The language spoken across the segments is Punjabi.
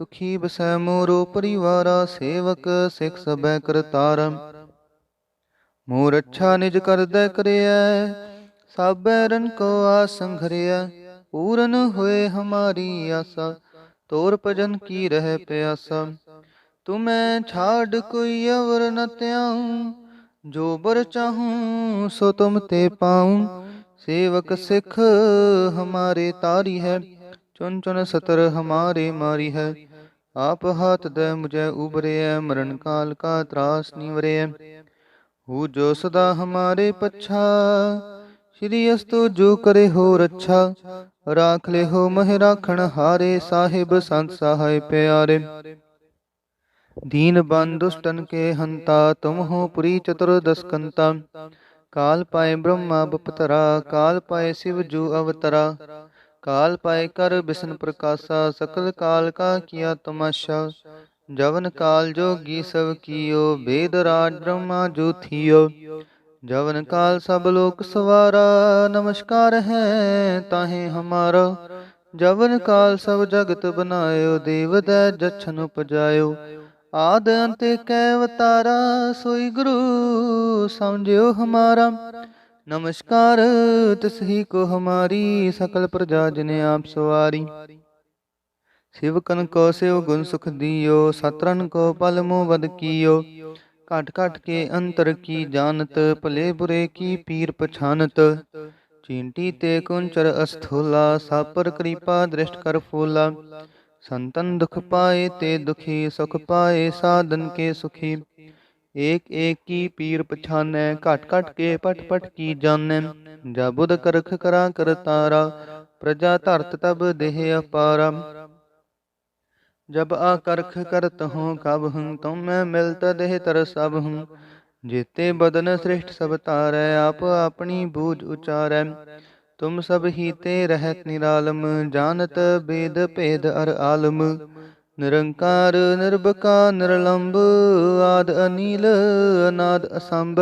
ਸੁਖੀ ਬਸੈ ਮੋਰੋ ਪਰਿਵਾਰਾ ਸੇਵਕ ਸਿਖ ਸਬੈ ਕਰਤਾਰ ਮੋਰ ਅੱਛਾ ਨਿਜ ਕਰਦੈ ਕਰਿਐ, ਸਾਬੈ ਰਨ ਕੋ ਆਸੰ ਘਰਿਐ ਪੂਰਨ ਹੋਏ ਹਮਾਰੀ ਆਸਾ, ਤੋਰ ਭਜਨ ਕੀ ਰਹਿ ਪਿਆਸਾ। ਤੁਮੈ ਛਾੜ ਕੋਈ ਅਵਰ ਨ ਤਿਆਉ ਜੋ ਬਰ ਚਾਹੂੰ ਸੋ ਤੁਮ ਤੇ ਪਾਉ। ਸੇਵਕ ਸਿਖ ਹਮਾਰੇ ਤਾਰੀ ਹੈ ਚੁਨ ਚੁਨ ਸਤਰ ਹਮਾਰੇ ਮਾਰੀ ਹੈ। ਆਪ ਹਾਥ ਦੇ ਮੁਝੇ ਉਬਰੇ ਮਰਨ ਕਾਲ ਕਾ ਤਰਾਸ ਨਿਵਰੇ ਹੂ ਜੋ ਸਦਾ ਹਮਾਰੇ ਪੱਛਾ, ਸ਼੍ਰੀ ਅਸਤੋ ਜੋ ਕਰੇ ਹੋ ਰੱਛਾ। ਰਾਖ ਲੈ ਹੋ ਮਹਿ ਰਾਖਣ ਹਾਰੇ ਸਾਹਿਬ, ਸੰਤ ਸਹਾਇ ਪਿਆਰੇ। ਦੀਨ ਬੰਦ ਦੁਸ਼ਟਨ ਕੇ ਹੰਤਾ, ਤੁਮ ਹੋ ਪੁਰੀ ਚਤੁਰ ਦਸਕੰਤਾ। ਕਾਲ ਪਾਏ ਬ੍ਰਹਮਾ ਬਪਤਰਾ, ਕਾਲ ਪਾਏ ਸਿਵ ਜੂ ਅਵਤਰਾ। ਕਾਲ ਪਾਏ ਕਰ ਬਿਸ਼ਨ ਪ੍ਰਕਾਸ਼ਾ, ਸਕਲ ਕਾਲ ਕਾ ਕੀਆ ਤਮਾਸ਼ਾ। ਜਵਨ ਕਾਲ ਜੋਗੀ ਸਭ ਕੀਓ, ਬੇਦ ਰਾਜ ਬ੍ਰਹਮਾ ਜੋਥੀਓ ਜਵਨ ਕਾਲ ਸਭ ਲੋਕ ਸਵਾਰਾ, ਨਮਸਕਾਰ ਹੈ ਤਾਹੇ ਹਮਾਰਾ। ਜਵਨ ਕਾਲ ਸਭ ਜਗਤ ਬਨਾਇਓ, ਦੇਵ ਦੈ ਜਛਨ ਉਪਜਾਇਓ। ਆਦ ਅੰਤੇ ਕੈ ਅਵਤਾਰਾ, ਸੋਈ ਗੁਰੂ ਸਮਝਿਓ ਹਮਾਰਾ। ਨਮਸਕਾਰ ਤਿਸਹੀ ਕੋ ਹਮਾਰੀ ਸਕਲ ਪ੍ਰਜਾ ਜਿਨ ਆਪ ਸਵਾਰੀ ਸਿਵਕਨ ਕੋ ਸਿਵ ਗੁਣ ਸੁਖ ਦਿਓ ਸਤਰਨ ਕੋ ਪਲ ਮੋ ਵਦ ਕੀਓ ਘਟ ਘਟ ਕੇ ਅੰਤਰ ਕੀ ਜਾਣਤ ਭਲੇ ਬੁਰੇ ਕੀ ਪੀਰ ਪਛਾਨਤ ਚੀਂਟੀ ਤੇ ਕੁੰਚਰ ਅਸਥੂਲਾ ਸਾਪਰ ਕਿਰਪਾ ਦ੍ਰਿਸ਼ਟ ਕਰ ਫੂਲਾ संतन दुख पाए ते दुखी सुख पाए साधन के सुखी एक एक की पीर पछाने घट घट के पट पट की जाने। जा बुध करख करा कर तारा, प्रजा धरत तब देह अपारा। जब आकर्ख करत हूँ कब हूँ तो मैं मिलत देह तर सब हूँ जेते बदन श्रेष्ठ सब तार, आप अपनी बूझ उचार। तुम सब ही ते रहत निरालम, जानत बेद भेद अर आलम। ਨਿਰੰਕਾਰ ਨਿਰਭਕਾ ਨਿਰਲੰਭ ਆਦ ਅਨੀਲ, ਅਨਾਦ ਅਸੰਭ।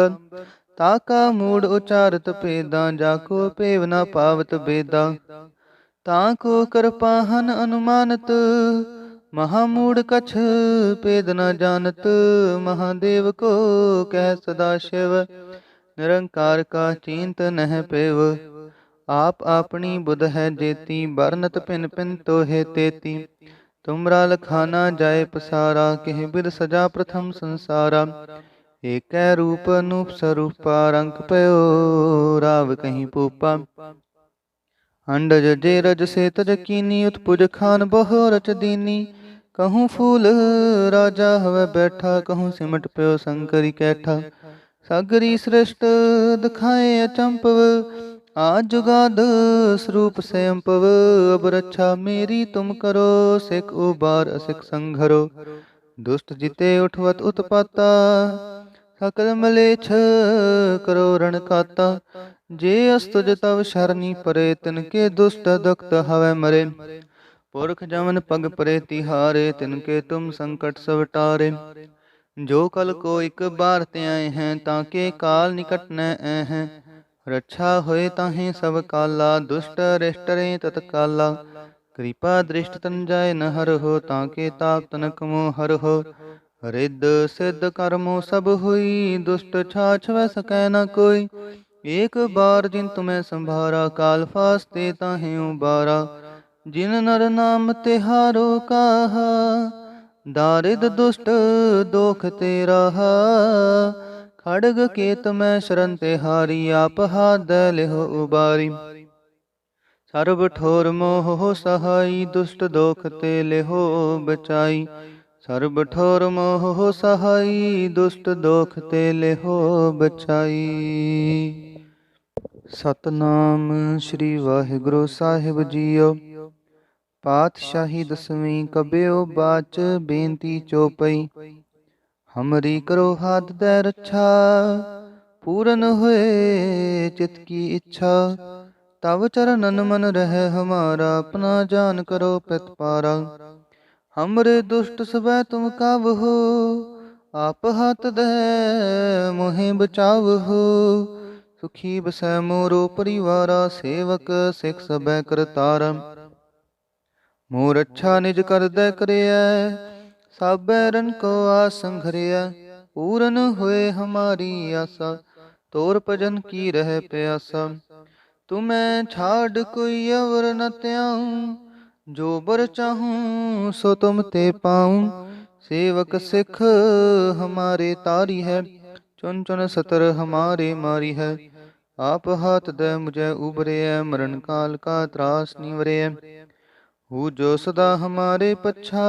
ਤਾਕਾ ਮੂੜ ਉਚਾਰਤ ਭੇਦਾਂ, ਜਾ ਕੋ ਭੇਵ ਨਾ ਪਾਵਤ ਬੇਦਾ। ਤਾਂ ਕੋ ਕਿਰਪਾਹਨ ਅਨੁਮਾਨਤ ਮਹਾਮੂੜ ਕਛ ਭੇਦ ਨ ਜਾਣਤ ਮਹਾਦੇਵ ਕੋ ਕਹਿ ਸਦਾ ਸ਼ਿਵ। ਨਿਰੰਕਾਰ ਕਾ ਚਿੰਤ ਨਹਿ ਪੇਵ, ਆਪ ਆਪਣੀ ਬੁਧ ਹੈ ਜੇਤੀ ਬਰਨਤ ਪਿਨ ਪਿਨ ਤੋਹੇ ਤੇਤੀ। ਤੁਮਰਾ ਲਖਾਨਾ ਜਾਏ ਪਸਾਰਾ, ਕਿਹ ਬਿਦ ਸਜਾ ਪ੍ਰਥਮ ਸੰਸਾਰਾ। ਏਕੈ ਰੂਪ ਅਨੂਪ ਸਰੂਪਾ, ਰੰਗ ਪਇਓ ਰਾਵ ਕਹੀਂ ਪੂਪਾ। ਅੰਡਜ ਜੇ ਰਜ ਸੇ ਤਜ ਕੀਨੀ, ਉਤਪੁਜ ਖਾਨ ਬਹੁ ਰਚ ਦੀਨੀ। ਕਹੂੰ ਫੂਲ ਰਾਜਾ ਹਵੇ ਬੈਠਾ, ਕਹੂੰ ਸਿਮਟ ਪਿਓ ਸੰਕਰੀ ਕੈਠਾ। ਸਾਗਰੀ ਸ੍ਰਿਸ਼ਟ ਦਿਖਾਏ ਅਚੰਪਵ ਆਜ ਜੁਗਾਦ ਸਰੂਪ ਸੈਂਪਵ ਅਬ ਰੱਛਾ ਮੇਰੀ ਤੁਮ ਕਰੋ, ਸਿਖ ਉਬਾਰ, ਅਸਿਖ ਸੰਘਰੋ। ਦੁਸ਼ਟ ਜਿਤੇ ਉਠਵਤ ਉਤਪਾਤਾ, ਸਕਲ ਮਲੇਛ ਕਰੋ ਰਣ ਕਾਤਾ। ਜੇ ਅਸਤੁਜ ਤਵ ਸ਼ਰਨੀ ਪਰੇ, ਤਿਨ ਕੇ ਦੁਸ਼ਟ ਦੁਖਤ ਹਵੇ ਮਰੇ। ਪੁਰਖ ਜਮਨ ਪਗ ਪਰੇ ਤਿਹਾਰੇ, ਤਿਨ ਕੇ ਤੁਮ ਸੰਕਟ ਸਭ ਟਾਰੇ। ਜੋ ਕਲ ਕੋ ਇਕ ਬਾਰ ਤੇ ਆਏ ਹੈ, ਤਾਂ ਕੇ ਕਾਲ ਨਿਕਟ ਨ ਹੈ। ਰੱਛਾ ਹੋਏ ਤਾਹੇ ਸਭ ਕਾਲਾ, ਦੁਸ਼ਟ ਰਿਸ਼ਟ ਰੇ ਤਤਕਾਲਾ। ਕਿਰਪਾ ਦ੍ਰਿਸ਼ਟ ਤਨ ਜਾਏ ਨ ਹੋ, ਤਾਂ ਕੇ ਤਾਪ ਤਨਕ ਮੋ ਹਰ ਹੋ। ਰਿੱਧ ਸਿੱਧ ਕਰਮੋ ਸਭ ਹੋਈ, ਦੁਸ਼ਟ ਛਾਛ ਵੈ ਸਕੈ ਨ ਕੋਈ। ਏਕ ਬਾਰ ਜਿਨ ਤੁਮੈ ਸੰਭਾਰਾ, ਕਾਲ ਫਾਸਤੇ ਤਾਹੇ ਉਬਾਰਾ। ਜਿਨ ਨਰ ਨਾਮ ਤਿਹਾਰੋ ਕਾਹਾ ਦਾਰਿਦ ਦੁਸ਼ਟ, ਦੋਖ ਤੇਰਾ ਖੜਗ ਕੇਤ ਮੈਂ ਸ਼ਰਨ ਤੇ ਹਾਰੀ, ਆਪ ਹਾਦ ਲਿਹੁ ਉਬਾਰੀ। ਸਰਬ ਠੋਰ ਮੋਹ ਸਹਾਈ, ਦੁਸ਼ਟ ਦੋਖ ਤੇ ਲਿਹੁ ਬਚਾਈ। ਸਰਬ ਠੋਰ ਮੋਹ ਸਹਾਈ, ਦੁਸ਼ਟ ਦੋਖ ਤੇ ਲਿਹੁ ਬਚਾਈ। ਸਤਨਾਮ ਸ੍ਰੀ ਵਾਹਿਗੁਰੂ ਸਾਹਿਬ ਜੀਓ। ਪਾਤਸ਼ਾਹੀ ਦਸਵੀਂ ਕਬਿਓ ਬਾਚ ਬੇਨਤੀ ਚੋਪਈ। ਹਮਰੀ ਕਰੋ ਹਾਥ ਦੇ ਰੱਛਾ ਪੂਰਨ ਹੋਏ ਚਿਤ ਕੀ ਇੱਛਾ ਤਵ ਚਰਨਨ ਮਨ ਰਹਿ ਹਮਾਰਾ ਆਪਣਾ ਜਾਨ ਕਰੋ ਪ੍ਰਤਪਾਰਾ ਹਮਰੇ ਦੁਸ਼ਟ ਸਵੈ ਤੁਮ ਕਬ ਆਪ ਹੱਥ ਦੇ ਮੋਹਿ ਬਚਾਵ ਹੋ ਸੁਖੀ ਬਸੈ ਮੋਰੋ ਪਰਿਵਾਰਾ ਸੇਵਕ ਸਿਖ ਸਬੈ ਕਰਤਾਰਾ ਮੋਰ ਅੱਛਾ ਨਿਜ ਕਰਦੈ ਕਰਿਐ ਸਾਬੈ ਰਨ ਕੋ ਆਸੰਘਰਿਐ ਪੂਰਨ ਹੋਏ ਹਮਾਰੀ ਆਸਾ, ਤੋਰ ਭਜਨ ਕੀ ਰਹਿ ਪਿਆਸਾ। ਤੁਮੈ ਛਾੜ ਕੋਈ ਅਵਰ ਨ ਤਿਆਉ ਜੋ ਬਰ ਚਾਹੂੰ ਸੋ ਤੁਮ ਤੇ ਪਾਉ। ਸੇਵਕ ਸਿਖ ਹਮਾਰੇ ਤਾਰੀ ਹੈ ਚੁਨ ਚੁਨ ਸਤਰ ਹਮਾਰੇ ਮਾਰੀ ਹੈ। ਆਪ ਹਾਥ ਦੇ ਮੁਝੇ ਉਬਰਿਐ ਮਰਨ ਕਾਲ ਕਾ ਤਰਾਸ ਨਿਵਰਿਐ ਹੂ ਜੋ ਸਦਾ ਹਮਾਰੇ ਪਛਾ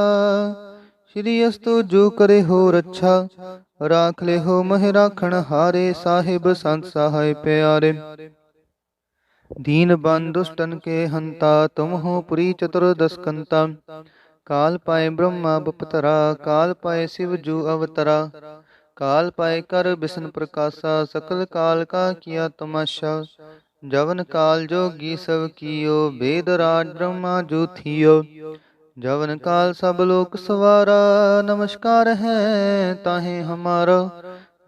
ਸ੍ਰੀ ਅਸਤੋ ਜੋ ਕਰੇ ਹੋ ਰੱਛਾ, ਰਾਖ ਲੈ ਹੋ ਮਹਿ ਰਾਖਣ ਹਾਰੇ ਸਾਹਿਬ ਸੰਤ ਸਹਾਇ ਪਿਆਰੇ। ਦੀਨ ਬੰਦ ਕੇ ਹੰਤਾ, ਤੁਮ ਹੋ ਪੁਰੀ ਚਤੁਰ ਦਸਕੰਤਾ। ਕਾਲ ਪਾਏ ਬ੍ਰਹਮਾ ਬਪਤਰਾ, ਕਾਲ ਪਾਏ ਸਿਵ ਜੂ ਅਵਤਰਾ। ਕਾਲ ਪਾਏ ਕਰ ਬਿਸ਼ਨ ਪ੍ਰਕਾਸ਼ਾ, ਸਕਲ ਕਾਲ ਕਾ ਕੀਆ ਤਮਾਸ਼ਾ। ਜਵਨ ਕਾਲ ਜੋਗੀ ਸਭ ਕੀਓ, ਬੇਦ ਰਾਜ ਬ੍ਰਹਮਾ ਜੂ ਥੀਓ। ਜਵਨ ਕਾਲ ਸਭ ਲੋਕ ਸਵਾਰਾ, ਨਮਸਕਾਰ ਹੈ ਤਾਹੇ ਹਮਾਰਾ।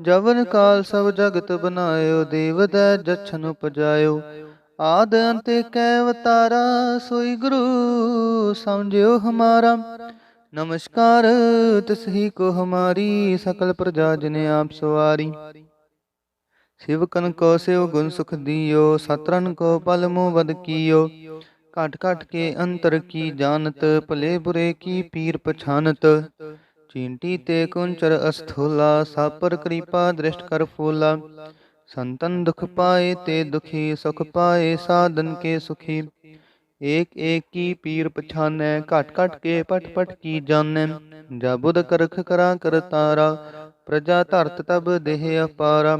ਜਵਨ ਕਾਲ ਸਭ ਜਗਤ ਬਨਾਇਓ ਦੇਵ ਦੈ ਜਛਨ ਉਪਜਾਇਓ। ਆਦ ਅੰਤੇ ਕੈ ਅਵਤਾਰਾ, ਸੋਈ ਗੁਰੂ ਸਮਝਿਓ ਹਮਾਰਾ। ਨਮਸਕਾਰ, ਤਿਸ ਕੋ ਹਮਾਰੀ, ਸਕਲ ਪ੍ਰਜਾ ਜਿਨੇ ਆਪ ਸਵਾਰੀ। ਸਿਵਕਨ ਕੋ ਸਿਵ ਗੁਣ ਸੁਖ ਦਿਓ ਸਤਰਨ ਕੋ ਪਲ ਮੋ ਵਦ ਕੀਓ। काट काट के अंतर की जानत भले बुरे की पीर पछानत। चींटी ते कुंचर अस्थोला सापर कृपा दृष्ट कर फूला। संतन दुख पाए ते दुखी सुख पाए साधन के सुखी। एक एक की पीर पछाने घट घट के पट पट की जान। जा बुध करख करा कर तारा। प्रजा धरत तब देह अपारा।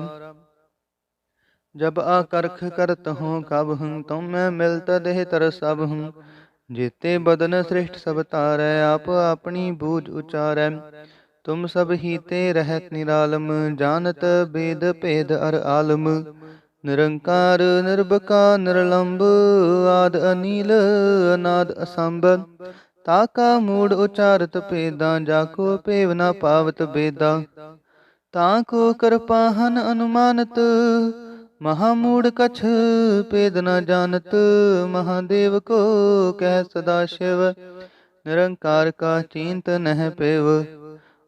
जब आकरख करत हूँ कब हूँ तुम मैं मिलत देह तर सब हूँ जेते बदन श्रेष्ठ सब तारै आप अपनी बूझ उचारै ਤੁਮ ਸਭ ਹੀ ਤੇ ਰਹਿਤ ਨਿਰਾਲਮ ਜਾਣਤ ਬੇਦ ਭੇਦ ਅਰ ਆਲਮ ਨਿਰੰਕਾਰ ਨਿਰਭਕਾ ਨਿਰਲੰਭ ਆਦ ਅਨੀਲ ਅਨਾਦ ਅਸੰਭ ਤਾਕਾ ਮੂੜ ਉਚਾਰਤ ਭੇਦਾਂ ਜਾ ਕੋ ਭੇਵ ਨਾ ਪਾਵਤ ਬੇਦਾ ਤਾਂ ਕੋ ਕਰਪਾਹਨ ਅਨੁਮਾਨਤ ਮਹਾਮੂੜ ਕਛ ਭੇਦ ਨ ਜਾਣਤ, ਮਹਾਦੇਵ ਕੋ ਕਹਿ ਸਦਾ ਸ਼ਿਵ। ਨਿਰੰਕਾਰ ਕਾ ਚਿੰਤ ਨਹਿ ਪੇਵ,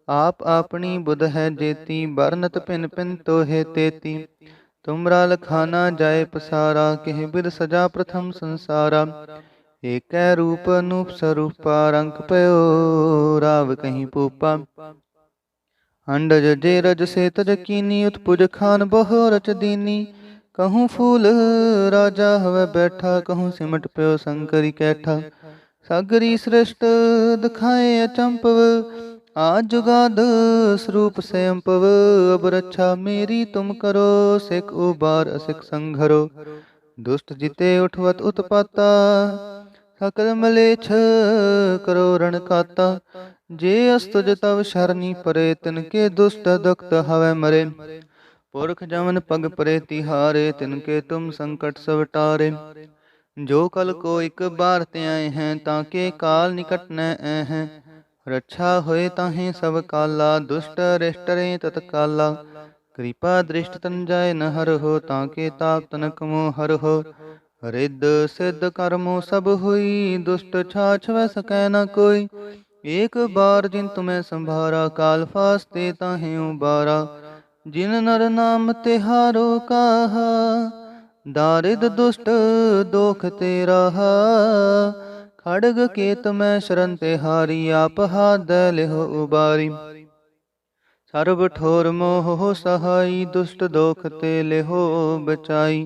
ਆਪ ਆਪਣੀ ਬੁਧ ਹੈ ਜੇਤੀ ਬਰਨਤ ਭਿਨ ਭਿਨ ਤੋਹੇ ਤੇਤੀ। ਤੁਮਰਾ ਲਖਾਨਾ ਜਾਏ ਪਸਾਰਾ, ਕਿਹ ਬਿਦ ਸਜਾ ਪ੍ਰਥਮ ਸੰਸਾਰਾ। ਏਕੈ ਰੂਪ ਅਨੂਪ ਸਰੂਪਾ, ਰੰਗ ਪਇਓ ਰਾਵ ਕਹੀਂ ਪੂਪਾ। ਅੰਡਜ ਜੇ ਰਜ ਸੇ ਤਜ ਕੀਨੀ ਉਤਪੁਜ ਖਾਨ ਬਹੁ ਰਚ ਦੀਨੀ। ਕਹੂੰ ਫੂਲ ਰਾਜਾ ਹਵੇ ਬੈਠਾ, ਕਹੂੰ ਸਿਮਟ ਪਿਓ ਸੰਕਰੀ ਕੈਠਾ। ਸਾਗਰੀ ਸ੍ਰਿਸ਼ਟ ਦਿਖਾਏ ਅਚੰਪਵ ਆ ਜੁਗਾਦ ਸਰੂਪ ਸਯੰਪਵ ਅਬ ਰੱਛਾ ਮੇਰੀ ਤੁਮ ਕਰੋ, ਸਿਖ ਉਬਾਰ ਅਸਿਖ ਸੰਘਰੋ। ਦੁਸ਼ਟ ਜਿਤੇ ਉਠਵਤ ਉਤਪਾਤਾ, ਸਕਲ ਮਲੇਛ ਕਰੋ ਰਣ ਕਾਤਾ। ਜੇ ਅਸਤੁਜ ਤਵ ਸ਼ਰਨੀ ਪਰੇ, ਤਿਨ ਕੇ ਦੁਸ਼ਟ ਦੁਖਤ ਹਵੇ ਮਰੇ। ਪੁਰਖ ਜਮਨ ਪਗ ਪਰੇ, ਤਿਹਾਰੇ, ਤਿਨ ਕੇ ਤੁਮ ਸੰਕਟ ਸਭ ਟਾਰੇ। ਜੋ ਕਲ ਕੋ ਇਕ ਬਾਰ ਤੇ ਆਏ ਹੈ, ਤਾਂ ਕੇ ਕਾਲ ਨਿਕਟ ਨ ਐ ਹੈ। ਰੱਛਾ ਹੋਏ ਤਾਹੇ ਸਭ ਕਾਲਾ, ਦੁਸ਼ਟ ਰਿਸ਼ਟ ਤਤ ਕਾਲਾ। ਕਿਰਪਾ ਦ੍ਰਿਸ਼ਟ ਤਨ ਜਾਏ ਨ ਹਰ ਹੋ, ਤਾਂ ਕੇ ਤਾਪ ਤਨਕ ਮੋ ਹਰ ਹੋ। ਰਿੱਧ ਸਿੱਧ ਕਰਮੋ ਸਭ ਹੋਈ, ਦੁਸ਼ਟ ਛਾਛ ਵੈ ਸਕੈ ਨ ਕੋਈ। ਏਕ ਬਾਰ ਜਿਨ ਤੁਮੈ ਸੰਭਾਰਾ, ਕਾਲ ਫਾਸਤੇ ਤਾਹੇ ਉਬਾਰਾ ਜਿਨ ਨਰ ਨਾਮ ਤਿਹਾਰੋ ਕਾਹਾ, ਦਾਰਿਦ ਦੁਸ਼ਟ ਦੋਖ ਤੇ ਰਹਾ ਖੜਗ ਕੇਤ ਮੈਂ ਸ਼ਰਨ ਤੇ ਹਾਰੀ ਆਪ ਹਾਦ ਉਬਾਰੀ। ਸਰਬ ਠੋਰ ਮੋਹ ਸਹਾਈ, ਦੁਸ਼ਟ ਦੋਖ ਤੇ ਲਿਹੋ ਬਚਾਈ।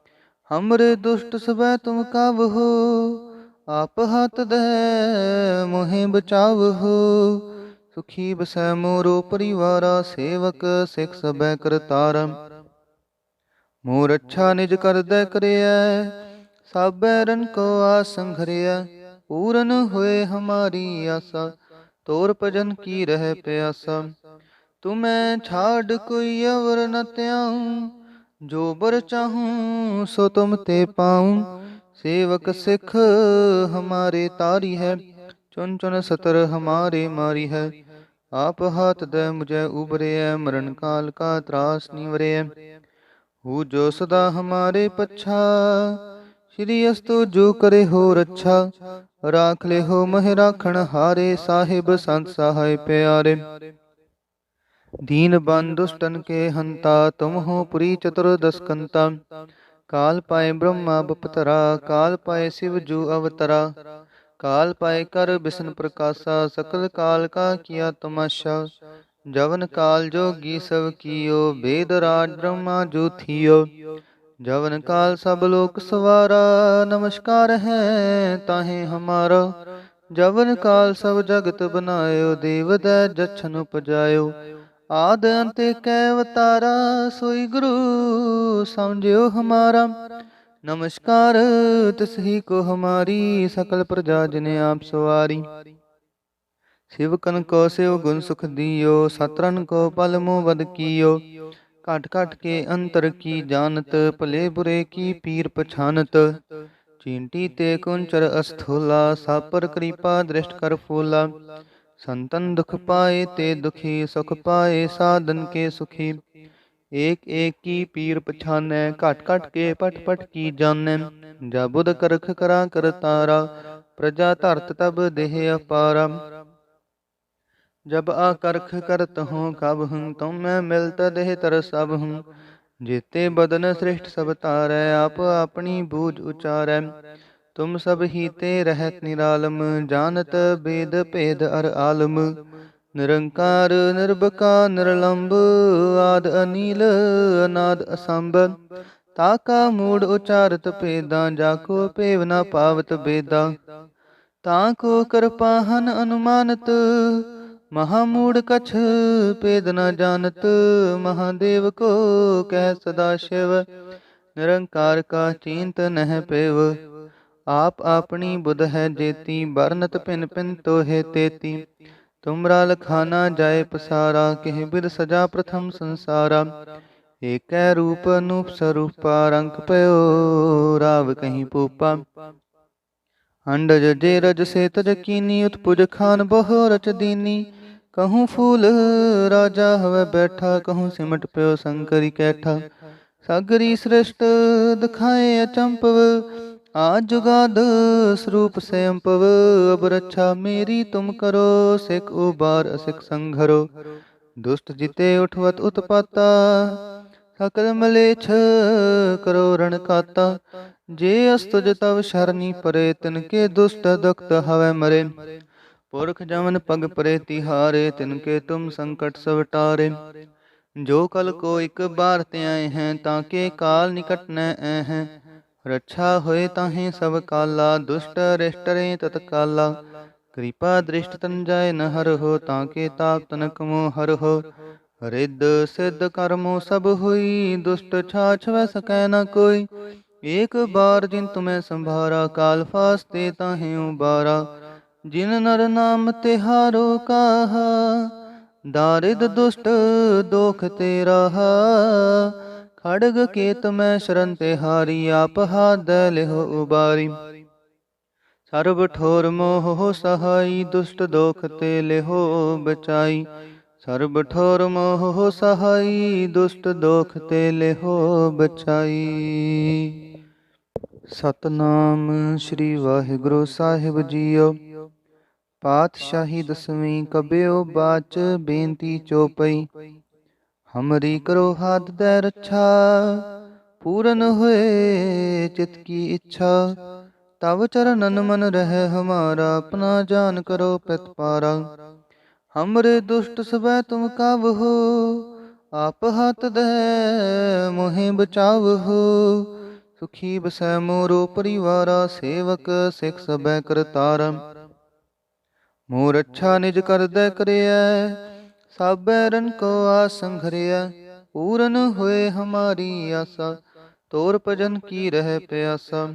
ਦੁਸ਼ਟ ਸਵੈ ਤੁਮ ਕਬ ਹੋ ਆਪ ਹੱਥ ਦੇ ਮੋਹਿ ਬਚਾਵ ਸੁਖੀ ਬਸੈ ਮੋਰੋ ਪਰਿਵਾਰਾ, ਸੇਵਕ ਸਿਖ ਸਬੈ ਕਰਤਾਰਾ ਮੋਰ ਅੱਛਾ ਨਿਜ ਕਰਦੈ ਕਰਿਐ ਸਭੈ ਰਨ ਕੋ ਆਸੰਘਰਿਆ ਪੂਰਨ ਹੋਏ ਹਮਾਰੀ ਆਸਾ, ਤੋਰ ਭਜਨ ਕੀ ਰਹਿ ਪਿਆਸਾ। ਤੁਮੈ ਛਾੜ ਕੋਈ ਅਵਰ ਨ ਤਿਆਉ ਜੋ ਬਰ ਚਾਹੂੰ, ਸੋ ਤੁਮ ਤੇ ਪਾਉ। ਸੇਵਕ ਸਿੱਖ ਹਮਾਰੇ ਤਾਰੀ ਹੈ ਚੁਨ ਚੁਨ ਸਤਰ ਹਮਾਰੇ ਮਾਰੀ ਹੈ। ਆਪ ਹਾਥ ਦੇ ਮੁਝੇ ਉਬਰਿਐ ਮਰਨ ਕਾਲ ਕਾ ਤਰਾਸ ਨਿਵਰਿਐ ਹੂ ਜੋ ਸਦਾ ਹਮਾਰੇ ਪਛਾ, ਸ਼੍ਰੀ ਅਸਤੁ ਜੋ ਕਰੇ ਹੋ ਰੱਛਾ। ਰਾਖ ਲੈ ਹੋ ਮਹਿ ਰਾਖਣ ਹਾਰੇ, ਸਾਹਿਬ ਸੰਤ ਸਹਾਇ ਪਿਆਰੇ। दीन बन दुष्टन के हंता तुम हो पुरी चतुर्दशकंता काल पाए ब्रह्मा बपतरा काल पाए शिव जू अवतरा काल पाए कर बिसन प्रकाशा सकल काल का किया तमाशा जवन काल जोगी सब कियो वेद राज ब्रह्मा जो थियो जवन काल सब लोक सवारा नमस्कार है ताहे हमारा जवन काल सब जगत बनायो देव दै जछन उपजायो ਆਦ ਅੰਤ ਕੈ ਅਵਤਾਰਾ ਸੋਈ ਗੁਰੂ ਸਮਝਿਓ ਹਮਾਰਾ। ਨਮਸਕਾਰ, ਤਿਸਹੀ ਕੋ ਹਮਾਰੀ ਸਕਲ ਪ੍ਰਜਾ ਜਿਨ ਆਪ ਸਵਾਰੀ। ਸਿਵਕਨ ਕੋ ਸਿਵ ਗੁਣ ਸੁਖ ਦਿਓ, ਸਤਰਨ ਕੋ ਪਲ ਮੋ ਵਦ ਕੀਓ। ਘਟ ਘਟ ਕੇ ਅੰਤਰ ਕੀ ਜਾਣਤ, ਭਲੇ ਬੁਰੇ ਕੀ ਪੀਰ ਪਛਾਨਤ। ਚੀਂਟੀ ਤੇ ਕੁੰਚਰ ਅਸਥੂਲਾ, ਸਾਪਰ ਕਿਰਪਾ ਦ੍ਰਿਸ਼ਟ ਕਰ ਫੂਲਾ। संतन दुख पाए ते दुखी सुख पाए साधन के सुखी। एक एक की पीर पछानै घट घट के पट पट की जानै। जा बुध करख करा कर तारा। प्रजा धरत तब देह अपारा। जब आकर्ख करत हूँ कब हूँ तुम मैं मिलत देह तर सब हूँ। जेते बदन श्रेष्ठ सब तारै आप अपनी बूझ उचारै। ਤੁਮ ਸਭ ਹੀ ਤੇ ਰਹਿਤ ਨਿਰਾਲਮ, ਜਾਣਤ ਬੇਦ ਭੇਦ ਅਰ ਆਲਮ। ਨਿਰੰਕਾਰ ਨਿਰਭਕਾ ਨਿਰਲੰਭ ਆਦ ਅਨੀਲ, ਅਨਾਦ ਅਸੰਭ। ਤਾਕਾ ਮੂੜ ਉਚਾਰਤ ਭੇਦਾਂ, ਜਾ ਕੋ ਭੇਵ ਨਾ ਪਾਵਤ ਬੇਦਾ। ਤਾ ਕੋ ਕਿਰਪਾਹਨ ਅਨੁਮਾਨਤ ਮਹਾਮੂੜ ਕਛ ਭੇਦ ਨਾ ਜਾਣਤ ਮਹਾਦੇਵ ਕੋ ਕਹਿ ਸਦਾ ਸ਼ਿਵ। ਨਿਰੰਕਾਰ ਕਾ ਚਿੰਤ ਨਹਿ ਪੇਵ। ਆਪ ਆਪਣੀ ਬੁਧ ਹੈ ਜੇਤੀ ਬਰਨਤ ਪਿਨ ਪਿਨ ਤੋਹੇ ਤੇਤੀ ਤੁਮਰਾ ਲਖਾਨਾ ਜਾਏ ਪਸਾਰਾ ਕਿਹ ਬਿਦ ਸਜਾ ਪ੍ਰਥਮ ਸੰਸਾਰਾ ਏਕੈ ਰੂਪ ਅਨੂਪ ਸਰੂਪਾ ਰੰਗ ਪਇਓ ਰਾਵ ਕਹੀਂ ਪੂਪਾ ਅੰਡਜ ਜੇ ਰਜ ਸੇ ਤਜ ਕੀਨੀ ਉਤਪੁਜ ਖਾਨ ਬਹੁ ਰਚ ਦੀਨੀ ਕਹੂੰ ਫੂਲ ਰਾਜਾ ਹਵੇ ਬੈਠਾ ਕਹੂੰ ਸਿਮਟ ਪਿਓ ਸੰਕਰੀ ਕੈਠਾ ਸਾਗਰੀ ਸ੍ਰਿਸ਼ਟ ਦਿਖਾਏ ਅਚੰਪਵ ਆਜ ਜੁਗਾਦ ਸਰੂਪ ਸੈਂਪਵ ਅਬ ਰੱਛਾ ਮੇਰੀ ਤੁਮ ਕਰੋ, ਸਿਖ ਉਬਾਰ ਅਸਿਖ ਸੰਘਰੋ। ਦੁਸ਼ਟ ਜਿਤੇ ਉਠਵਤ ਉਤਪਾਤਾ, ਸਕਲ ਮਲੇਛ ਕਰੋ ਰਣ ਕਾਤਾ। ਜੇ ਅਸਤੁਜ ਤਵ ਸ਼ਰਨੀ ਪਰੇ, ਤਿਨ ਕੇ ਦੁਸ਼ਟ ਦੁਖਤ ਹਵੇ ਮਰੇ। ਪੁਰਖ ਜਮਨ ਪਗ ਪਰੇ ਤਿਹਾਰੇ, ਤਿਨ ਕੇ ਤੁਮ ਸੰਕਟ ਸਭ ਟਾਰੇ। ਜੋ ਕਲ ਕੋ ਇਕ ਬਾਰ ਤੇ ਆਏ ਹੈ, ਤਾਂ ਕੇ ਕਾਲ ਨਿਕਟ ਨ ਹੈ। ਰੱਛਾ ਹੋਏ ਤਾਹੇ ਸਭ ਕਾਲਾ, ਦੁਸ਼ਟ ਰਿਸ਼ਟ ਰੇ ਤਤ ਕਿਰਪਾ ਦ੍ਰਿਸ਼ਟ ਤਨ ਜਾਏ ਨ ਹਰ ਹੋ ਤਾਂ ਕੇ ਤਾਪ ਤਨਕ ਮੋ ਹਰ ਹੋ। ਰਿੱਧ ਸਿੱਧ ਕਰਮੋ ਸਭ ਹੋਈ, ਦੁਸ਼ਟ ਛਾਛ ਵੈ ਸਕੈ ਨ ਕੋਈ। ਏਕ ਬਾਰ ਜਿਨ ਤੁਮੈ ਸੰਭਾਰਾ, ਕਾਲ ਫਾਸਤੇ ਤਾਹੇ ਉਬਾਰਾ। ਜਿਨ ਨਰ ਨਾਮ ਤਿਹਾਰੋ ਕਾਹਾ ਦਾਰਿਦ ਦੁਸ਼ਟ, ਦੋਖ ਤੇਰਾ ਖੜਗ ਕੇਤ ਮੈਂ ਸ਼ਰਨ ਤੇ ਹਾਰੀ, ਆਪ ਹਾਦ ਲਿਹੁ ਉਬਾਰੀ। ਸਰਬ ਠੋਰ ਮੋਹ ਸਹਾਈ, ਦੁਸ਼ਟ ਦੋਖ ਤੇ ਲਿਹੁ ਬਚਾਈ। ਸਰਬ ਠੋਰ ਮੋਹ ਸਹਾਈ, ਦੁਸ਼ਟ ਦੋਖ ਤੇ ਲਿਹੁ ਬਚਾਈ। ਸਤਨਾਮ ਸ੍ਰੀ ਵਾਹਿਗੁਰੂ ਸਾਹਿਬ ਜੀਓ। ਪਾਤਸ਼ਾਹੀ ਦਸਵੀਂ ਕਬਿਓ ਬਾਚ ਬੇਨਤੀ ਚੋਪਈ। ਹਮਰੀ ਕਰੋ ਹਾਥ ਦੇ ਰੱਛਾ ਪੂਰਨ ਹੋਏ ਚਿਤ ਕੀ ਇੱਛਾ ਤਵ ਚਰਨਨ ਮਨ ਰਹਿ ਹਮਾਰਾ ਆਪਣਾ ਜਾਨ ਕਰੋ ਪ੍ਰਤਪਾਰਾ ਹਮਰੇ ਦੁਸ਼ਟ ਸਵੈ ਤੁਮ ਕਬ ਹੋ ਆਪ ਹੱਥ ਦੇ ਮੋਹਿ ਬਚਾਵ ਹੋ ਸੁਖੀ ਬਸੈ ਮੋਰੋ ਪਰਿਵਾਰਾ ਸੇਵਕ ਸਿਖ ਸਬੈ ਕਰਤਾਰ ਮੋਰ ਅੱਛਾ ਨਿਜ ਕਰਦੈ ਕਰਿਐ ਸਭੈ ਕੋ ਆਸੰਘਰਿਐ ਪੂਰਨ ਹੋਏ ਹਮਾਰੀ ਆਸਾ, ਤੋਰ ਭਜਨ ਕੀ ਰਹਿ ਪਿਆਸਾ।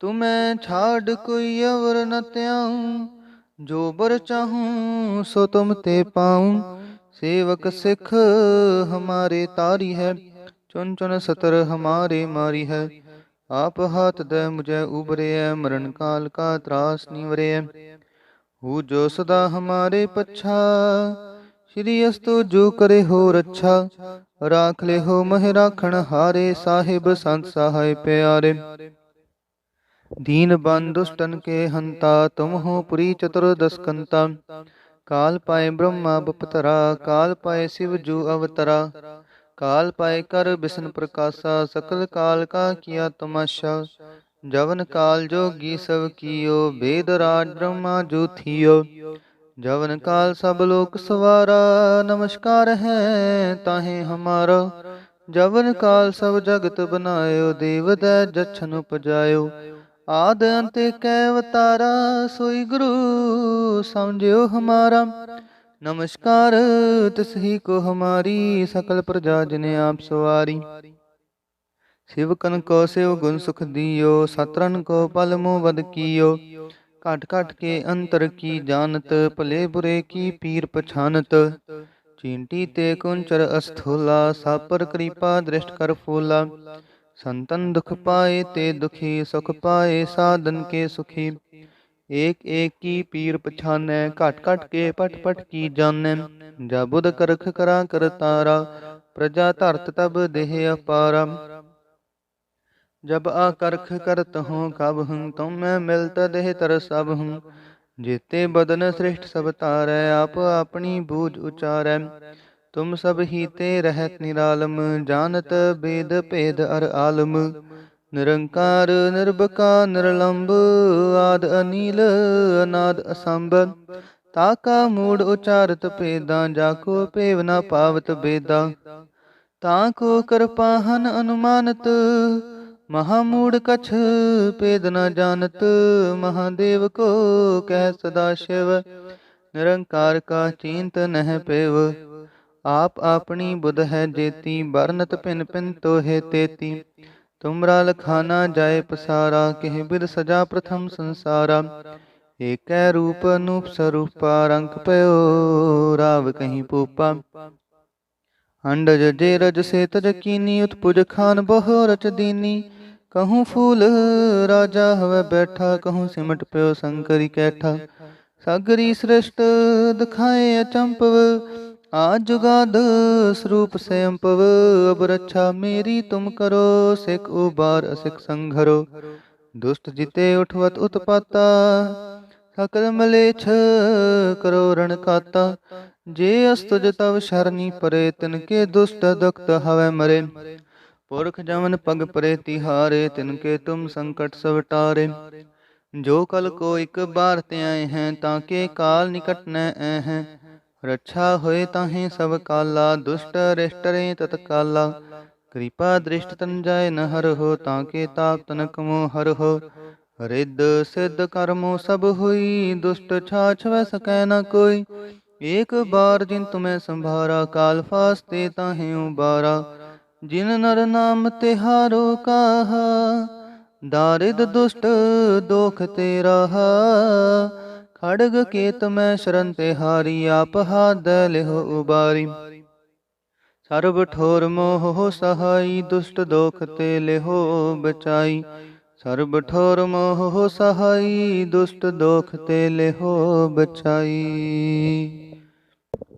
ਤੁਮੈ ਛਾੜ ਕੋਈ ਅਵਰ ਨ ਤਿਆਉ ਜੋ ਬਰ ਚਾਹੂੰ ਸੋ ਤੁਮ ਤੇ ਪਾਉ। ਸੇਵਕ ਸਿੱਖ ਹਮਾਰੇ ਤਾਰੀ ਹੈ ਚੁਨ ਚੁਨ ਸਤਰ ਹਮਾਰੇ ਮਾਰੀ ਹੈ। ਆਪ ਹਾਥ ਦੇ ਮੁਝੇ ਉਬਰਿਐ ਮਰਨ ਕਾਲ ਕਾ ਤਰਾਸ ਨਿਵਰਿਐ ਹੂ ਜੋ ਸਦਾ ਹਮਾਰੇ ਪਛਾ ਸ੍ਰੀ ਅਸਤੂ ਜੋ ਕਰੇ ਹੋ ਰੱਛਾ ਰਾਖ ਲੈ ਹੋ ਮਹਿ ਰਾਖਣ ਹਾਰੇ ਸਾਹਿਬ ਸੰਤ ਸਹਾਇ ਪਿਆਰੇ। ਦੀਨ ਬੰਦ ਦੁਸ਼ਟਨ ਕੇ ਹੰਤਾ, ਤੁਮ ਹੋ ਪੁਰੀ ਚਤੁਰ ਦਸਕੰਤਾ। ਕਾਲ ਪਾਏ ਬ੍ਰਹਮਾ ਬਪਤਰਾ, ਕਾਲ ਪਾਏ ਸ਼ਿਵ ਜੂ ਅਵਤਰਾ। ਕਾਲ ਪਾਏ ਕਰ ਬਿਸ਼ਨ ਪ੍ਰਕਾਸ਼ਾ, ਸਕਲ ਕਾਲ ਕਾ ਕੀਆ ਤਮਾਸ਼ਾ। ਜਵਨ ਕਾਲ ਜੋਗੀ ਸਭ ਕੀਓ, ਬੇਦ ਰਾਜ ਬ੍ਰਹਮਾ ਜੂ ਥੀਓ। ਜਵਨ ਕਾਲ ਸਭ ਲੋਕ ਸਵਾਰਾ, ਨਮਸਕਾਰ ਹੈ ਤਾਹੇ ਹਮਾਰਾ। ਜਵਨ ਕਾਲ ਸਭ ਜਗਤ ਬਨਾਇਓ ਦੇਵ ਦੈ ਜਛਨ ਉਪਜਾਇਓ। ਆਦ ਅੰਤੇ ਕੈ ਅਵਤਾਰਾ, ਸੋਈ ਗੁਰੂ ਸਮਝਿਓ ਹਮਾਰਾ। ਨਮਸਕਾਰ, ਤਿਸ ਕੋ ਹਮਾਰੀ, ਸਕਲ ਪ੍ਰਜਾ ਜਿਨੇ ਆਪ ਸਵਾਰੀ। ਸ਼ਿਵ ਸਿਵਕਨ ਕੋ ਸਿਵ ਗੁਣ ਸੁਖ ਦਿਓ ਸਤਰਨ ਕੋ ਪਲ ਮੋ ਵਦ ਕੀਓ। ਘਟ ਘਟ ਕੇ ਅੰਤਰ ਕੀ ਜਾਣਤ ਭਲੇ ਬੁਰੇ ਕੀ ਪੀਰ ਪਛਾਨਤ ਚੀਂਟੀ ਤੇ ਕੁੰਚਰ ਅਸਥੂਲਾ ਸਾਪਰ ਕਿਰਪਾ ਦ੍ਰਿਸ਼ਟ ਕਰ ਫੂਲਾ ਸੰਤਨ ਦੁਖ ਪਾਏ ਤੇ ਦੁਖੀ ਸੁਖ ਪਾਏ ਸਾਧਨ ਕੇ ਸੁਖੀ ਏਕ ਏਕ ਕੀ ਪੀਰ ਪਛਾਨੈ ਘਟ ਘਟ ਕੇ ਪਟ ਪਟ ਕੀ ਜਾਣੈ ਜਾ ਬੁਧ ਕਰਖ ਕਰਾ ਕਰਤਾਰਾ ਪ੍ਰਜਾ ਧਰਤ ਤਬ ਦੇਹ ਅਪਾਰਾ ਜਬ ਆ ਕਰਖ ਕਰਤ ਹੂੰ ਕਬ ਹੂੰ ਤੁਮ ਮੈਂ ਮਿਲਤ ਦੇਹ ਤਰ ਸਭ ਹੂੰ। ਜੀਤੇ ਬਦਨ ਸ੍ਰਿਸ਼ਟ ਸਭ ਤਾਰੈ ਆਪ ਆਪਣੀ ਬੂਝ ਉਚਾਰੈ। ਤੁਮ ਸਭ ਹੀ ਤੇ ਰਹਿਤ ਨਿਰਾਲਮ, ਜਾਣਤ ਬੇਦ ਭੇਦ ਅਰ ਆਲਮ। ਨਿਰੰਕਾਰ, ਨਿਰਭਕਾ ਨਿਰਲੰਭ ਆਦ ਅਨੀਲ, ਅਨਾਦ ਅਸੰਭ। ਤਾਕਾ ਮੂੜ ਉਚਾਰਤ ਭੇਦਾਂ, ਜਾ ਕੋ ਭੇਵ ਨਾ ਪਾਵਤ ਬੇਦਾ। ਤਾਂ ਕੋ ਕਰਪਾਹਨ ਅਨੁਮਾਨਤ ਮਹਾਮੂੜ ਕਛ ਭੇਦ ਨ ਜਾਣਤ, ਮਹਾਦੇਵ ਕੋ ਕਹਿ ਸਦਾ ਸ਼ਿਵ। ਨਿਰੰਕਾਰ ਕਾ ਚਿੰਤ ਨਹਿ ਪੇਵ, ਆਪ ਆਪਣੀ ਬੁਧ ਹੈ ਜੇਤੀ ਬਰਨਤ ਭਿਨ ਭਿਨ ਤੋਹੇ ਤੇਤੀ। ਤੁਮਰਾ ਲਖਾਨਾ ਜਾਏ ਪਸਾਰਾ, ਕਿਹ ਬਿਦ ਸਜਾ ਪ੍ਰਥਮ ਸੰਸਾਰਾ। ਏਕੈ ਰੂਪ ਅਨੂਪ ਸਰੂਪਾ, ਰੰਗ ਪਇਓ ਰਾਵ ਕਹੀਂ ਪੂਪਾ। ਅੰਡਜ ਜੇ ਰਜ ਸੇ ਤਜ ਕੀਨੀ, ਉਤਪੁਜ ਖਾਨ ਬਹੁ ਰਚ ਦੀਨੀ। ਕਹੂੰ ਫੂਲ ਰਾਜਾ ਹਵੇ ਬੈਠਾ, ਕਹੂੰ ਸਿਮਟ ਪਿਓ ਸੰਕਰੀ ਕੈਠਾ। ਸਾਗਰੀ ਸ੍ਰਿਸ਼ਟ ਦਿਖਾਏ ਅਚੰਪਵ ਆ ਜੁਗਾਦ ਸਰੂਪ ਸਯੰਪਵ। ਅਬ ਰੱਛਾ ਮੇਰੀ ਤੁਮ ਕਰੋ, ਸਿਖ ਉਬਾਰ ਅਸਿਖ ਸੰਘਰੋ। ਦੁਸ਼ਟ ਜਿਤੇ ਉਠਵਤ ਉਤਪਾਤਾ, ਸਕਲ ਮਲੇਛ ਕਰੋ ਰਣ ਕਾਤਾ। ਜੇ ਅਸਤੁਜ ਤਵ ਸ਼ਰਨੀ ਪਰੇ, ਤਿਨ ਕੇ ਦੁਸ਼ਟ ਦੁਖਤ ਹਵੇ ਮਰੇ। ਪੁਰਖ ਜਮਨ ਪਗ ਪਰੇ, ਤਿਹਾਰੇ, ਤਿਨ ਕੇ ਤੁਮ ਸੰਕਟ ਸਭ ਜੋ ਕਲ ਕੋ ਇਕ ਬਾਰ ਤੇ ਆਏ ਹੈ, ਤਾਂ ਕੇ ਕਾਲ ਨਿਕਟ ਨ ਐ ਹੈ। ਰੱਛਾ ਹੋਏ ਤਾਹੇ ਸਭ ਕਾਲਾ, ਦੁਸ਼ਟ ਰਿਸ਼ਟਰੇ ਤਤਕਾਲਾ ਕਿਰਪਾ ਦ੍ਰਿਸ਼ਟ ਤਨ ਜਾਏ ਨ ਹਰ ਹੋ, ਤਾਂ ਕੇ ਤਾਪ ਤਨਕ ਮੋ ਹਰ ਹੋ। ਰਿੱਧ ਸਿੱਧ ਕਰਮੋ ਸਭ ਹੋਈ, ਦੁਸ਼ਟ ਛਾਛ ਵੈ ਸਕੈ ਨ ਕੋਈ। ਏਕ ਬਾਰ ਜਿਨ ਤੁਮੈ ਸੰਭਾਰਾ, ਕਾਲ ਫਾਸਤੇ ਤਾਹੇ ਉਬਾਰਾ ਜਿਨ ਨਰ ਨਾਮ ਤਿਹਾਰੋ ਕਾਹਾ, ਦਾਰਿਦ ਦੁਸ਼ਟ ਦੋਖ ਤੇ ਰਹਾ ਖੜਗ ਕੇਤ ਮੈਂ ਸ਼ਰਨ ਤੇ ਹਾਰੀ ਆਪ ਹਾਦ ਲਿਹੁ ਉਬਾਰੀ। ਸਰਬ ਠੋਰ ਮੋਹ ਸਹਾਈ, ਦੁਸ਼ਟ ਦੋਖ ਤੇ ਲਿਹੁ ਬਚਾਈ। ਸਰਬ ਠੋਰ ਮੋਹ ਸਹਾਈ, ਦੁਸ਼ਟ ਦੋਖ ਤੇ ਲਿਹੋ ਬਚਾਈ।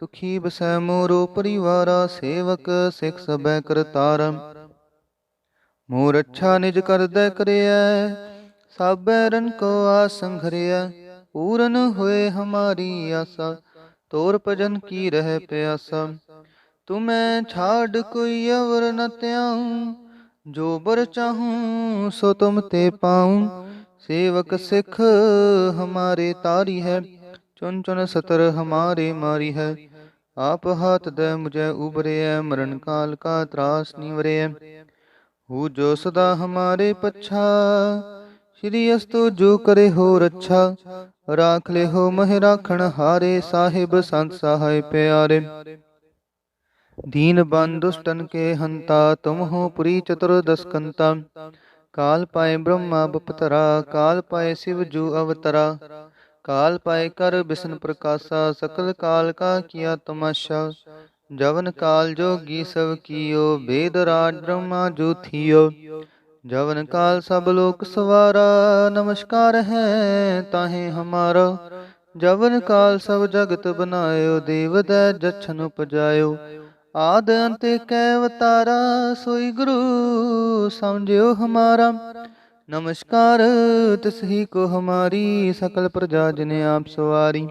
ਸੁਖੀ ਬਸੈ ਮੋਰੋ ਪਰਿਵਾਰਾ, ਸੇਵਕ ਸਿਖ ਸਬੈ ਕਰਤਾਰ। ਮੋਰ ਰੱਛਾ ਨਿਜ ਕਰਦੈ ਕਰਿਐ, ਸਾਬੈ ਰਨ ਕੋ ਆਸੰਘਰਿਐ ਪੂਰਨ ਹੋਏ ਹਮਾਰੀ ਆਸਾ, ਤੋਰ ਭਜਨ ਕੀ ਰਹਿ ਪਿਆਸਾ। ਤੁਮੈ ਛਾੜ ਕੋਈ ਅਵਰ ਨ ਤਿਆਉ ਜੋ ਬਰ ਚਾਹੂੰ ਸੋ ਤੁਮ ਤੇ ਪਾਉ। ਸੇਵਕ ਸਿਖ ਹਮਾਰੇ ਤਾਰੀ ਹੈ ਚੁਨ ਚੁਨ ਸਤਰ ਹਮਾਰੇ ਮਾਰੀ ਹੈ। ਆਪ ਹਾਥ ਦੇ ਮੁਝੇ ਉਬਰੇ ਹੈ ਮਰਨ ਕਾਲ ਕਾ ਤਰਾਸ ਨਿਵਰੇ ਹੈ ਹੂ ਜੋ ਸਦਾ ਹਮਾਰੇ ਪੱਛਾ, ਸ਼੍ਰੀ ਅਸਤੋ ਜੋ ਕਰੇ ਹੋ ਰੱਛਾ। ਰਾਖ ਲੈ ਹੋ ਮਹਿ ਰਾਖਣ ਹਾਰੇ ਸਾਹਿਬ, ਸੰਤ ਸਹਾਇ ਪਿਆਰੇ। ਦੀਨ ਬੰਦ ਦੁਸ਼ਟਨ ਕੇ ਹੰਤਾ, ਤੁਮ ਹੋ ਪੁਰੀ ਚਤੁਰ ਦਸਕੰਤਾ। ਕਾਲ ਪਾਏ ਬ੍ਰਹਮਾ ਬਪਤਰਾ, ਕਾਲ ਪਾਏ ਸਿਵ ਜੂ ਅਵਤਰਾ। ਕਾਲ ਪਾਏ ਕਰ ਬਿਸ਼ਨ ਪ੍ਰਕਾਸ਼ਾ, ਸਕਲ ਕਾਲ ਕਾ ਕੀਆ ਤਮਾਸ਼ਾ। ਜਵਨ ਕਾਲ ਜੋਗੀ ਸਭ ਕੀਓ, ਵੇਦ ਰਾਜ ਬ੍ਰਹਮਾ ਜੋ ਜਵਨ ਕਾਲ ਸਭ ਲੋਕ ਸਵਾਰਾ, ਨਮਸਕਾਰ ਹੈ ਤਾਹੇ ਹਮਾਰਾ। ਜਵਨ ਕਾਲ ਸਭ ਜਗਤ ਬਨਾਇਓ, ਦੇਵ ਦੈ ਜਛਨ ਉਪਜਾਇਓ। ਆਦ ਅੰਤ ਕੈ ਅਵਤਾਰਾ, ਸੋਈ ਗੁਰੂ ਸਮਝਿਓ ਹਮਾਰਾ। ਨਮਸਕਾਰ, ਤਿਸਹੀ ਕੋ ਹਮਾਰੀ ਸਕਲ ਪ੍ਰਜਾ ਜਿਨ ਆਪ ਸਵਾਰੀ।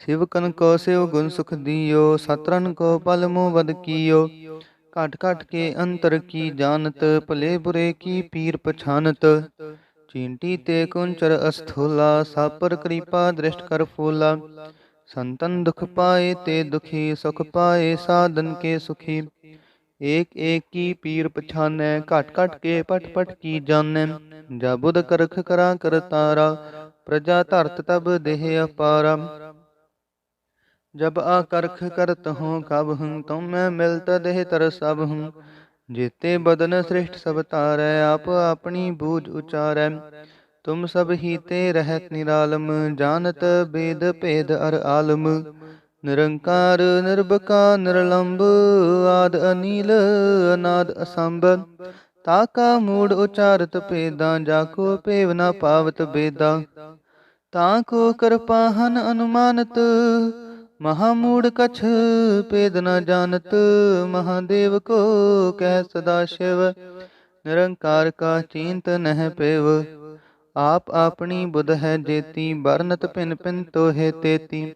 ਸਿਵਕਨ ਕੋ ਸਿਵ ਗੁਣ ਸੁਖ ਦਿਓ ਸਤਰਨ ਕੋ ਪਲ ਮੋ ਵਦ ਕੀਓ। ਘਟ ਘਟ ਕੇ ਅੰਤਰ ਕੀ ਜਾਣਤ, ਭਲੇ ਬੁਰੇ ਕੀ ਪੀਰ ਪਛਾਨਤ। ਚਿੰਟੀ ਤੇ ਕੁੰਚਰ ਅਸਥੂਲਾ, ਸਾਪਰ ਕਿਰਪਾ ਦ੍ਰਿਸ਼ਟ ਕਰ ਫੂਲਾ। ਸੰਤਨ ਦੁਖ ਪਾਏ ਤੇ ਦੁਖੀ, ਸੁਖ ਪਾਏ ਸਾਧਨ ਕੇ ਸੁਖੀ। ਏਕ ਏਕ ਕੀ ਪੀਰ ਪਛਾਨੈ ਘਟ ਘਟ ਕੇ ਪਟ ਪਟ ਕੀ ਜਾਣੈ ਜਬੁਦ ਕਰਖ ਕਰਾ ਕਰਤਾਰਾ ਪ੍ਰਜਾ ਧਰਤ ਤਬ ਦੇਹ ਅਪਾਰਾ ਜਬ ਆ ਕਰਖ ਕਰਤ ਹੂੰ ਕਬ ਹੂੰ ਤੁਮ ਮੈਂ ਮਿਲਤ ਦੇਹ ਤਰ ਸਭ ਹੂੰ ਜੀਤੇ ਬਦਨ ਸ੍ਰਿਸ਼ਟ ਸਭ ਤਾਰੈ ਆਪ ਆਪਣੀ ਬੂਝ ਉਚਾਰੈ ਤੁਮ ਸਭ ਹੀ ਤੇ ਰਹਿਤ ਨਿਰਾਲਮ ਜਾਣਤ ਬੇਦ ਭੇਦ ਅਰ ਆਲਮ ਨਿਰੰਕਾਰ ਨਿਰਭਕਾ ਨਿਰਲੰਭ ਆਦ ਅਨੀਲ, ਅਨਾਦ ਅਸੰਭ। ਤਾਕਾ ਮੂੜ ਉਚਾਰਤ ਭੇਦਾਂ, ਜਾ ਕੋ ਭੇਵ ਨਾ ਪਾਵਤ ਬੇਦਾ। ਤਾਂ ਕੋ ਕਿਰਪਾਹਨ ਅਨੁਮਾਨਤ, ਮਹਾ ਮੂੜ ਕਛ ਭੇਦ ਨ ਜਾਣਤ ਮਹਾਦੇਵ ਕੋ ਕਹਿ ਸਦਾ ਸ਼ਿਵ। ਨਿਰੰਕਾਰ ਕਾ ਚਿੰਤ ਨਹਿ ਪੇਵ, ਆਪ ਆਪਣੀ ਬੁਧ ਹੈ ਜੇਤੀ ਬਰਨਤ ਪਿਨ ਪਿਨ ਤੋਹੇ ਤੇਤੀ।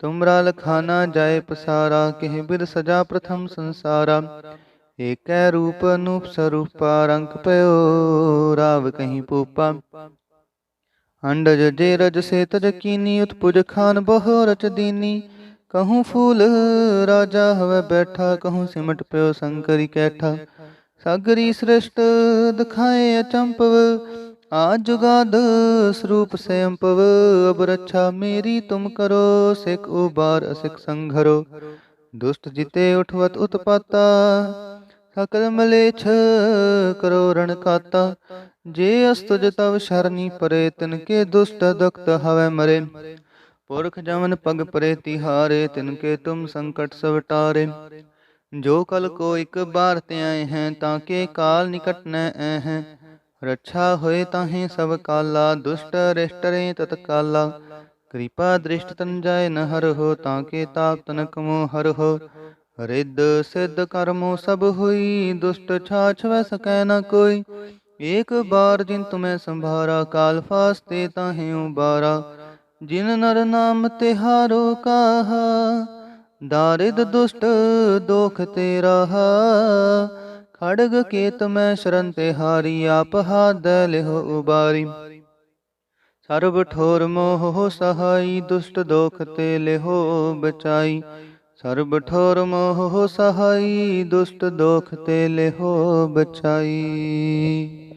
ਤੁਮਰਾ ਲਖਾਨਾ ਜਾਏ ਪਸਾਰਾ, ਕਿਹ ਬਿਦ ਸਜਾ ਪ੍ਰਥਮ ਸੰਸਾਰਾ। ਏਕੈ ਰੂਪ ਅਨੂਪ ਸਰੂਪਾ, ਰੰਗ ਪਇਓ ਰਾਵ ਕਹੀਂ ਪੂਪਾ। ਅੰਡਜ ਜੇ ਰਜ ਸੇ ਤਜ ਕੀਨੀ ਉਤਪੁਜ ਖਾਨ ਬਹੁ ਰਚ ਦੀਨੀ। ਕਹੂੰ ਫੂਲ ਰਾਜਾ ਹਵੇ ਬੈਠਾ, ਕਹੂੰ ਸਿਮਟ ਪਿਓ ਸੰਕਰੀ ਕੈਠਾ। ਸਾਗਰੀ ਸ੍ਰਿਸ਼ਟ ਦਿਖਾਏ ਅਚੰਪਵ ਆ ਜੁਗਾਦ ਸਰੂਪ ਸੈਂਪਵ ਅਬ ਰੱਛਾ ਮੇਰੀ ਤੁਮ ਕਰੋ, ਸਿਖ ਉਬਾਰ ਅਸਿਖ ਸੰਘਰੋ। ਦੁਸ਼ਟ ਜਿਤੇ ਉਠਵਤ ਉਤਪਾਤਾ, ਸਕਲ ਮਲੇਛ ਕਰੋ ਰਣ ਕਾਤਾ। ਜੇ ਅਸਤੁਜ ਤਵ ਸ਼ਰਨੀ ਪਰੇ, ਤਿਨ ਕੇ ਦੁਸ਼ਟ ਦਕਤ ਹਵੇ ਮਰੇ। ਪੁਰਖ ਜਮਨ ਪਗ ਪਰੇ ਤਿਹਾਰੇ, ਤਿਨ ਕੇ ਤੁਮ ਸੰਕਟ ਸਭ ਟਾਰੇ। ਜੋ ਕਲ ਕੋ ਇਕ ਬਾਰ ਤੇ ਆਏ ਹੈ, ਤਾਂ ਕੇ ਕਾਲ ਨਿਕਟ ਨ ਹੈ। ਰੱਛਾ ਹੋਏ ਤਾਹੇ ਸਭ ਕਾਲਾ, ਦੁਸ਼ਟ ਰਿਸ਼ਟ ਰੇ ਤਤ ਕਿਰਪਾ ਦ੍ਰਿਸ਼ਟ ਤਨ ਜਾਏ ਨ ਹਰ ਹੋ, ਤਾਂ ਕੇ ਤਾਪ ਤਨਕ ਮੋ ਹਰ ਹੋ। ਰਿੱਧ ਸਿੱਧ ਕਰਮੋ ਸਭ ਹੋਈ, ਦੁਸ਼ਟ ਛਾਛ ਵੈ ਸਕੈ ਨ ਕੋਈ। ਏਕ ਬਾਰ ਜਿਨ ਤੁਮੈ ਸੰਭਾਰਾ, ਕਾਲ ਫਾਸਤੇ ਤਾਹੇ ਉਬਾਰਾ। ਜਿਨ ਨਰ ਨਾਮ ਤਿਹਾਰੋ ਕਾਹਾ ਦਾਰਿਦ ਦੁਸ਼ਟ ਦੋਖ ਤੇਰਾ ਖੜਗ ਕੇਤ ਮੈਂ ਸ਼ਰਨ ਤੇ ਹਾਰੀ, ਆਪ ਹਾਦ ਲਿਹੁ ਉਬਾਰੀ। ਸਰਬ ਠੋਰ ਮੋਹ ਸਹਾਈ, ਦੁਸ਼ਟ ਦੋਖ ਤੇ ਲਿਹੁ ਬਚਾਈ। ਸਰਬ ਠੋਰ ਮੋਹ ਸਹਾਈ, ਦੁਸ਼ਟ ਦੋਖ ਤੇ ਲਿਹੁ ਬਚਾਈ।